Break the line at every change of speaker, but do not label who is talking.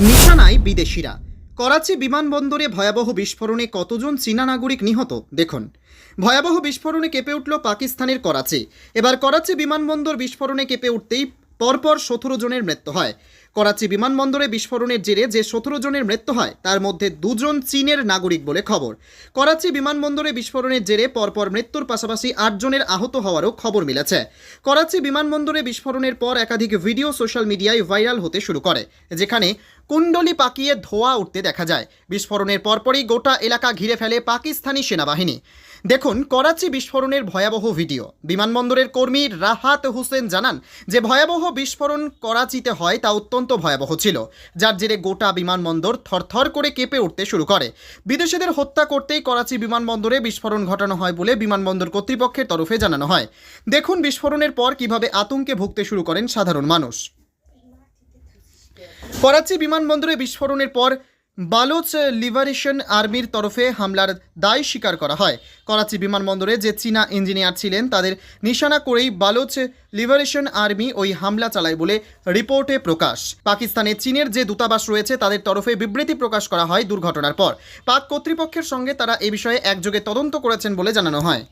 নিশানায় বিদেশিরা। করাচি বিমানবন্দরে ভয়াবহ বিস্ফোরণে কতজন চীনা নাগরিক নিহত, দেখুন। ভয়াবহ বিস্ফোরণে কেঁপে উঠল পাকিস্তানের করাচি। এবার করাচি বিমানবন্দর বিস্ফোরণে কেঁপে উঠতেই পরপর সতেরো জনের মৃত্যু হয়। করাচি বিমানবন্দরে বিস্ফোরণের জেরে যে সতেরো জনের মৃত্যু হয়, তার মধ্যে দুজন চীনের নাগরিক বলে খবর। করাচি বিমানবন্দরে বিস্ফোরণের জেরে পরপর মৃত্যুর পাশাপাশি আটজনের আহত হওয়ারও খবর মিলেছে। করাচি বিমানবন্দরে বিস্ফোরণের পর একাধিক ভিডিও সোশ্যাল মিডিয়ায় ভাইরাল হতে শুরু করে, যেখানে কুণ্ডলি পাকিয়ে ধোঁয়া উঠতে দেখা যায়। বিস্ফোরণের পরপরই গোটা এলাকা ঘিরে ফেলে পাকিস্তানি সেনাবাহিনী। দেখুন করাচি বিস্ফোরণের ভয়াবহ ভিডিও। বিমানবন্দরের কর্মী রাহাত হোসেন জানান যে ভয়াবহ বিস্ফোরণ করাচিতে হয় তা অত্যন্ত ভয়াবহ ছিল, যার জেরে গোটা বিমানবন্দর থরথর করে কেঁপে উঠতে শুরু করে। বিদেশিদের হত্যা করতেই করাচি বিমানবন্দরে বিস্ফোরণ ঘটানো হয় বলে বিমানবন্দর কর্তৃপক্ষের তরফে জানানো হয়। দেখুন বিস্ফোরণের পর কীভাবে আতঙ্কে ভুগতে শুরু করেন সাধারণ মানুষ। করাচি বিমানবন্দরে বিস্ফোরণের পর বালোচ লিবারেশন আর্মির তরফে হামলার দায় স্বীকার করা হয়। করাচি বিমানবন্দরে যে চীনা ইঞ্জিনিয়ার ছিলেন, তাদের নিশানা করেই বালুচ লিবারেশন আর্মি ওই হামলা চালায় বলে রিপোর্টে প্রকাশ। পাকিস্তানে চীনের যে দূতাবাস রয়েছে, তাদের তরফে বিবৃতি প্রকাশ করা হয় দুর্ঘটনার পর। পাক কর্তৃপক্ষের সঙ্গে তারা এ বিষয়ে একযোগে তদন্ত করেছেন বলে জানানো হয়।